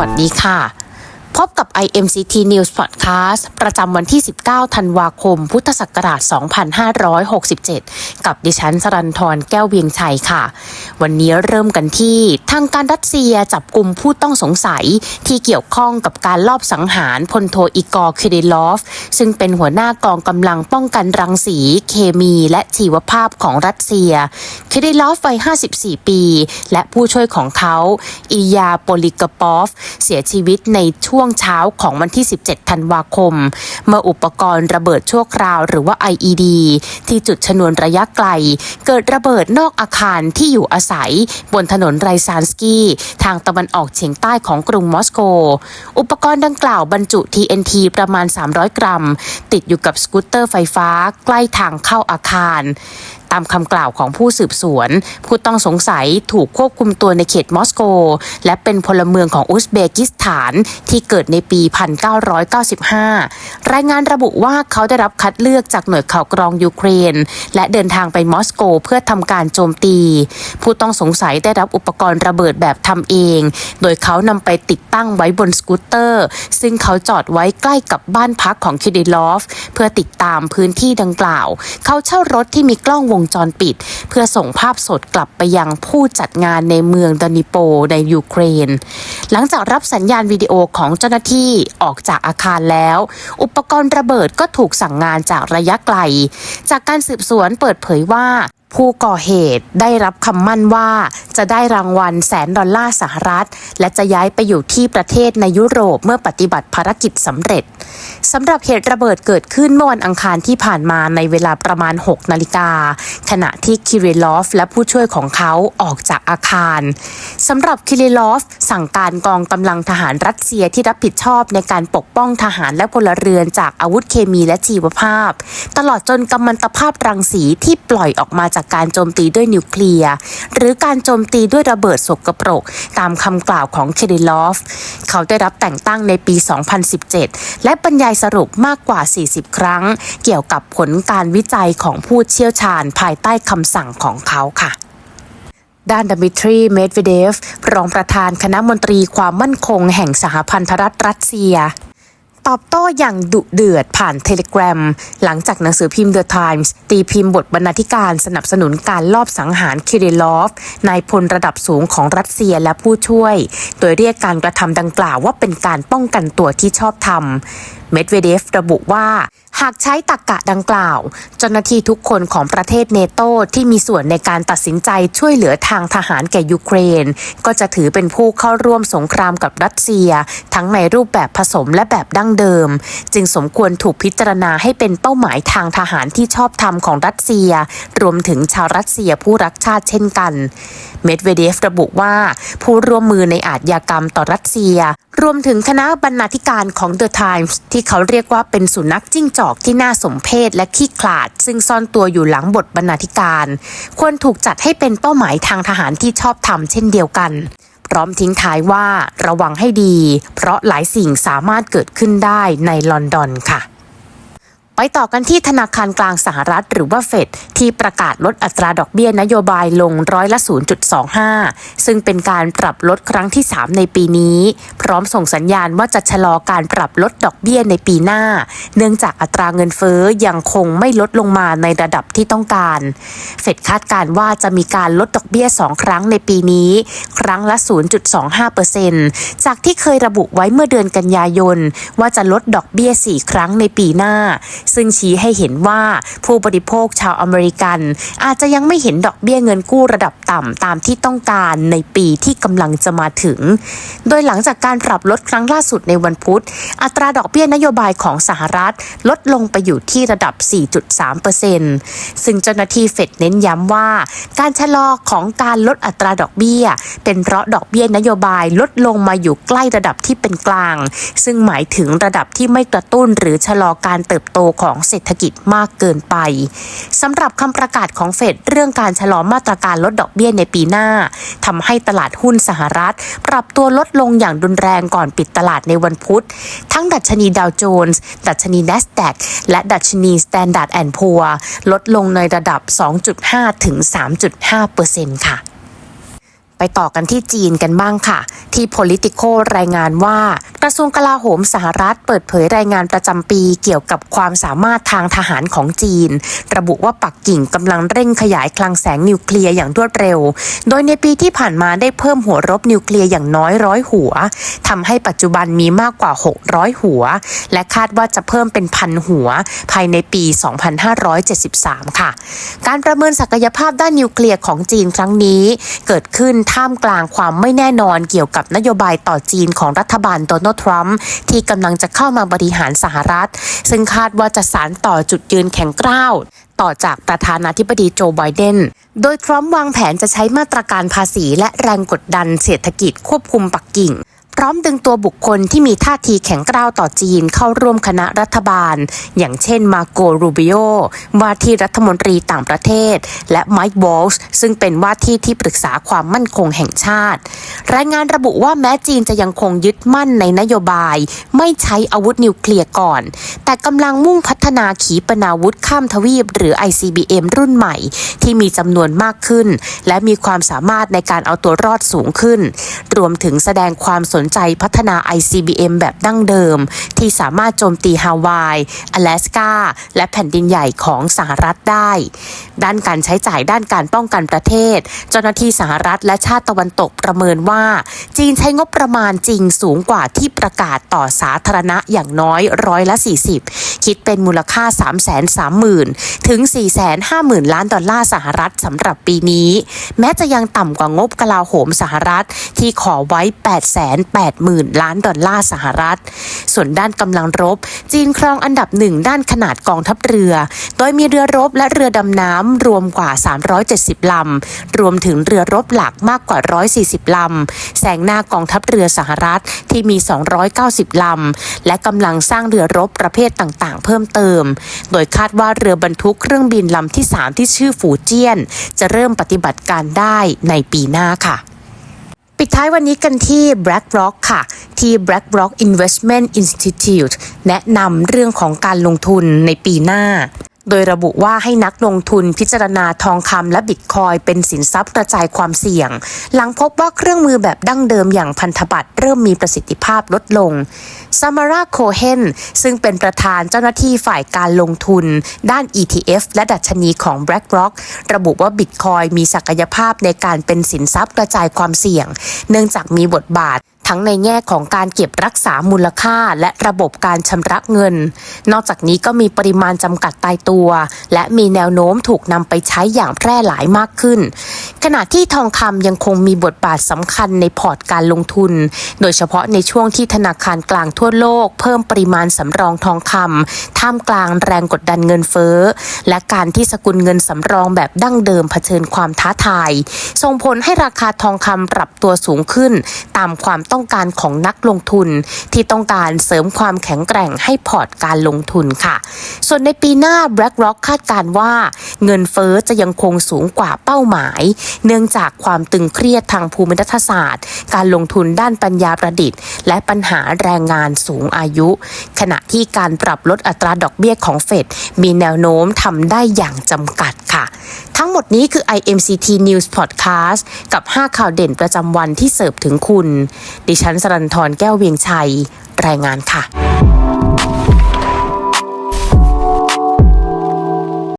วัสดีค่ะ IMCT News Podcast ประจำวันที่ 19 ธันวาคม พุทธศักราช 2567 กับดิฉันสรันทรแก้วเวียงชัยค่ะ วันนี้เริ่มกันที่ทางการรัสเซียจับกลุ่มผู้ต้องสงสัยที่เกี่ยวข้องกับการลอบสังหารพลโทอีกอร์คิริลอฟ ซึ่งเป็นหัวหน้ากองกำลังป้องกันรังสี เคมีและชีวภาพของรัสเซียคิริลอฟวัย 54 ปี และผู้ช่วยของเขาอียาโปลิกปอฟ เสียชีวิตในช่วงเช้าของวันที่ 17 ธันวาคม เมื่ออุปกรณ์ระเบิดชั่วคราวหรือว่า IED ที่จุดชนวนระยะไกล เกิดระเบิดนอกอาคารที่อยู่อาศัย บนถนนไรซานสกี้ ทางตะวันออกเฉียงใต้ของกรุงมอสโก อุปกรณ์ดังกล่าวบรรจุ TNT ประมาณ 300 กรัม ติดอยู่กับสกูตเตอร์ไฟฟ้าใกล้ทางเข้าอาคาร ตามคำกล่าวของผู้สืบสวน ผู้ต้องสงสัยถูกควบคุมตัวในเขตมอสโก และเป็นพลเมืองของอุซเบกิสถานที่เกิดในปี 1995 รายงานระบุว่าเขาได้รับคัดเลือกจากหน่วยข่าวกรองยูเครน และเดินทางไปมอสโกเพื่อทำการโจมตี ผู้ต้องสงสัยได้รับอุปกรณ์ระเบิดแบบทำเอง โดยเขานำไปติดตั้งไว้บนสกูตเตอร์ ซึ่งเขาจอดไว้ใกล้กับบ้านพักของคิดิลอฟ เพื่อติดตามพื้นที่ดังกล่าว เขาเช่ารถที่มีกล้องวงจรปิด เพื่อส่งภาพสดกลับไปยังผู้จัดงานในเมืองดานิโปในยูเครน หลังจากรับสัญญาณวิดีโอของเจ้าหน้าที่ออกจากอาคารแล้ว อุปกรณ์ระเบิดก็ถูกสั่งงานจากระยะไกล จากการสืบสวนเปิดเผยว่าผู้ก่อเหตุได้รับคำมั่นว่าจะได้รางวัลแสนดอลลาร์สหรัฐ และจะย้ายไปอยู่ที่ประเทศในยุโรปเมื่อปฏิบัติภารกิจสำเร็จสำหรับเหตุระเบิดเกิดขึ้นเมื่อวันอังคารที่ผ่านมาในเวลาประมาณ 6 นาฬิกา ขณะที่คิริลอฟและผู้ช่วยของเขาออกจากอาคารสำหรับคิริลอฟสั่งการกองกำลังทหารรัสเซียที่รับผิดชอบในการปกป้องทหารและพลเรือนจากอาวุธเคมีและชีวภาพ ตลอดจนกัมมันตภาพรังสีที่ปล่อยออกมาจากการโจมตีด้วยนิวเคลียร์หรือการโจมตีด้วยระเบิดสกปรก ตามคำกล่าวของเคริลอฟ เขาได้รับแต่งตั้งในปี 2017 และบรรยายสรุปมากกว่า 40 ครั้ง เกี่ยวกับผลการวิจัยของผู้เชี่ยวชาญภายใต้คำสั่งของเขาค่ะด้านดมิทรี เมดเวเดฟ รองประธานคณะมนตรีความมั่นคงแห่งสหพันธรัฐรัสเซีย ตอบโต้อย่างดุเดือดผ่านเทเลกราฟหลังจากหนังสือพิมพ์ The Times ตีพิมพ์บทบรรณาธิการสนับสนุนการลอบสังหารคิริลอฟนายพลระดับสูงของรัสเซียและผู้ช่วย โดยเรียกการกระทำดังกล่าวว่าเป็นการป้องกันตัวที่ชอบธรรมเมดเวเดฟระบุว่า หากใช้ตรกกะดังกล่าว เจ้าหน้าที่ทุกคนของประเทศเนโตที่มีส่วนในการตัดสินใจช่วยเหลือทางทหารแก่ยูเครน ก็จะถือเป็นผู้เข้าร่วมสงครามกับรัสเซีย ทั้งในรูปแบบผสมและแบบดั้งเดิม จึงสมควรถูกพิจารณาให้เป็นเป้าหมายทางทหารที่ชอบธรรมของรัสเซีย รวมถึงชาวรัสเซียผู้รักชาติเช่นกันเมดเวเดฟระบุว่าผู้ร่วมมือในอาชญากรรมต่อรัสเซีย รวมถึงคณะบรรณาธิการของ The Times ที่เขาเรียกว่าเป็นสุนัขจิ้งจอกอกที่น่าสมเพชและขี้ขลาด ซึ่งซ่อนตัวอยู่หลังบทบรรณาธิการ ควรถูกจัดให้เป็นเป้าหมายทางทหารที่ชอบทำเช่นเดียวกันพร้อมทิ้งท้ายว่าระวังให้ดี เพราะหลายสิ่งสามารถเกิดขึ้นได้ในลอนดอนค่ะ ไปต่อกันที่ธนาคารกลางสหรัฐหรือว่าเฟดที่ประกาศลดอัตราดอกเบี้ยนโยบายลงร้อยละ 0.25 ซึ่งเป็นการปรับลดครั้งที่ 3 ในปีนี้ พร้อมส่งสัญญาณว่าจะชะลอการปรับลดดอกเบี้ยในปีหน้า เนื่องจากอัตราเงินเฟ้อยังคงไม่ลดลงมาในระดับที่ต้องการ เฟดคาดการว่าจะมีการลดดอกเบี้ย 2 ครั้งในปีนี้ ครั้งละ 0.25%จากที่เคยระบุไว้เมื่อเดือนกันยายนว่าจะลดดอกเบี้ย 4 ครั้งในปีหน้าซึ่งชี้ให้เห็นว่าผู้บริโภคชาวอเมริกัน อาจจะยังไม่เห็นดอกเบี้ยเงินกู้ระดับต่ำตามที่ต้องการในปีที่กำลังจะมาถึง โดยหลังจากการปรับลดครั้งล่าสุดในวันพุธ อัตราดอกเบี้ยนโยบายของสหรัฐ ลดลงไปอยู่ที่ระดับ 4.3%ซึ่งเจ้าหน้าที่เฟดเน้นย้ำว่า การชะลอของการลดอัตราดอกเบี้ย เป็นเพราะดอกเบี้ยนโยบายลดลงมาอยู่ใกล้ระดับที่เป็นกลาง ซึ่งหมายถึงระดับที่ไม่กระตุ้นหรือชะลอการเติบโตของเศรษฐกิจมากเกินไปสำหรับคำประกาศของเฟดเรื่องการชะลอมาตรการลดดอกเบี้ยในปีหน้าทำให้ตลาดหุ้นสหรัฐ ปรับตัวลดลงอย่างรุนแรงก่อนปิดตลาดในวันพุธ ทั้งดัชนีดาวโจนส์ ดัชนี NASDAQ และดัชนี Standard Poor ลดลงในระดับ 2.5 ถึง 3.5%ค่ะ ไปต่อกันที่จีนกันบ้างค่ะ ที่ Politico รายงานว่า กระทรวงกลาโหมสหรัฐเปิดเผยรายงานประจำปีเกี่ยวกับความสามารถทางทหารของจีน ระบุว่าปักกิ่งกำลังเร่งขยายคลังแสงนิวเคลียร์อย่างรวดเร็ว โดยในปีที่ผ่านมาได้เพิ่มหัวรบนิวเคลียร์อย่างน้อยร้อยหัวทำให้ปัจจุบันมีมากกว่า 600 หัว และคาดว่าจะเพิ่มเป็นพันหัว ภายในปี 2573 ค่ะ การประเมินศักยภาพด้านนิวเคลียร์ของจีนครั้งนี้ เกิดขึ้นท่ามกลางความไม่แน่นอนเกี่ยวกับนโยบายต่อจีนของรัฐบาลโดนัลด์ทรัมป์ที่กำลังจะเข้ามาบริหารสหรัฐ ซึ่งคาดว่าจะสานต่อจุดยืนแข็งกร้าวต่อจากประธานาธิบดีโจไบเดน โดยทรัมป์วางแผนจะใช้มาตรการภาษีและแรงกดดันเศรษฐกิจควบคุมปักกิ่ง ร้อมดึงตัวบุคคลที่มีท่าทีแข็งกร้าวต่อจีนเข้าร่วมคณะรัฐบาล อย่างเช่นมาโกรูบิโอว่าที่รัฐมนตรีต่างประเทศ และไมค์วอลส์ซึ่งเป็นว่าที่ที่ปรึกษาความมั่นคงแห่งชาติ รายงานระบุว่าแม้จีนจะยังคงยึดมั่นในนโยบาย ไม่ใช้อาวุธนิวเคลียร์ก่อน แต่กำลังมุ่งพัฒนาขีปนาวุธข้ามทวีป หรือ ICBM รุ่นใหม่ ที่มีจำนวนมากขึ้น และมีความสามารถในการเอาตัวรอดสูงขึ้น รวมถึงแสดงความสนใจพัฒนา ICBM แบบดั้งเดิม ที่สามารถโจมตีฮาวายอลาสกาและแผ่นดินใหญ่ของสหรัฐได้ ด้านการใช้จ่ายด้านการป้องกันประเทศ เจ้าหน้าที่สหรัฐและชาติตะวันตกประเมินว่า จีนใช้งบประมาณจริงสูงกว่าที่ประกาศต่อสาธารณะอย่างน้อยร้อยละ 40 คิดเป็นมูลค่า 330,000 ถึง 450,000 ล้านดอลลาร์สหรัฐสำหรับปีนี้ แม้จะยังต่ำกว่างบกลาโหมสหรัฐที่ขอไว้80,000 ล้านดอลลาร์สหรัฐ ส่วนด้านกำลังรบ จีนครองอันดับหนึ่งด้านขนาดกองทัพเรือ โดยมีเรือรบและเรือดำน้ำรวมกว่า 370 ลำ รวมถึงเรือรบหลักมากกว่า 140 ลำแสงหน้ากองทัพเรือสหรัฐที่มี 290 ลำ และกำลังสร้างเรือรบประเภทต่างๆ เพิ่มเติม โดยคาดว่าเรือบรรทุกเครื่องบินลำที่ 3 ที่ชื่อฝูเจี้ยน จะเริ่มปฏิบัติการได้ในปีหน้าค่ะ ปิดท้ายวันนี้กันที่ BlackRock ค่ะ ที่ BlackRock Investment Institute แนะนำเรื่องของการลงทุนในปีหน้า โดยระบุว่าให้นักลงทุนพิจารณาทองคำและบิตคอยเป็นสินทรัพย์กระจายความเสี่ยง หลังพบว่าเครื่องมือแบบดั้งเดิมอย่างพันธบัตรเริ่มมีประสิทธิภาพลดลงซามาราโคเฮนซึ่งเป็นประธานเจ้าหน้าที่ฝ่ายการลงทุน ด้าน ETF และดัชนีของ BlackRock ระบุว่าบิตคอยมีศักยภาพในการเป็นสินทรัพย์กระจายความเสี่ยง เนื่องจากมีบทบาท ทั้งในแง่ของการเก็บรักษามูลค่า และระบบการชำระเงิน นอกจากนี้ก็มีปริมาณจำกัดตายตัว และมีแนวโน้มถูกนำไปใช้อย่างแพร่หลายมากขึ้น ขณะที่ทองคำยังคงมีบทบาทสำคัญในพอร์ตการลงทุน โดยเฉพาะในช่วงที่ธนาคารกลางทั่วโลก เพิ่มปริมาณสำรองทองคำท่ามกลางแรงกดดันเงินเฟ้อ และการที่สกุลเงินสำรองแบบดั้งเดิมเผชิญความท้าทาย ส่งผลให้ราคาทองคำปรับตัวสูงขึ้น ตามความต้องการของนักลงทุน ที่ต้องการเสริมความแข็งแกร่งให้พอร์ตการลงทุนค่ะ ส่วนในปีหน้า BlackRock คาดการว่า เงินเฟ้อจะยังคงสูงกว่าเป้าหมาย เนื่องจากความตึงเครียดทางภูมิรัฐศาสตร์ การลงทุนด้านปัญญาประดิษฐ์ และปัญหาแรงงานสูงอายุ ขณะที่การปรับลดอัตราดอกเบี้ยของเฟดมีแนวโน้มทำได้อย่างจำกัด ดนี้คือ IMCT News Podcast กับ 5 ข่าวเด่นประจำวันที่เสิร์ฟถึงคุณ ดิฉันสรันทรแก้วเวียงชัย รายงานค่ะ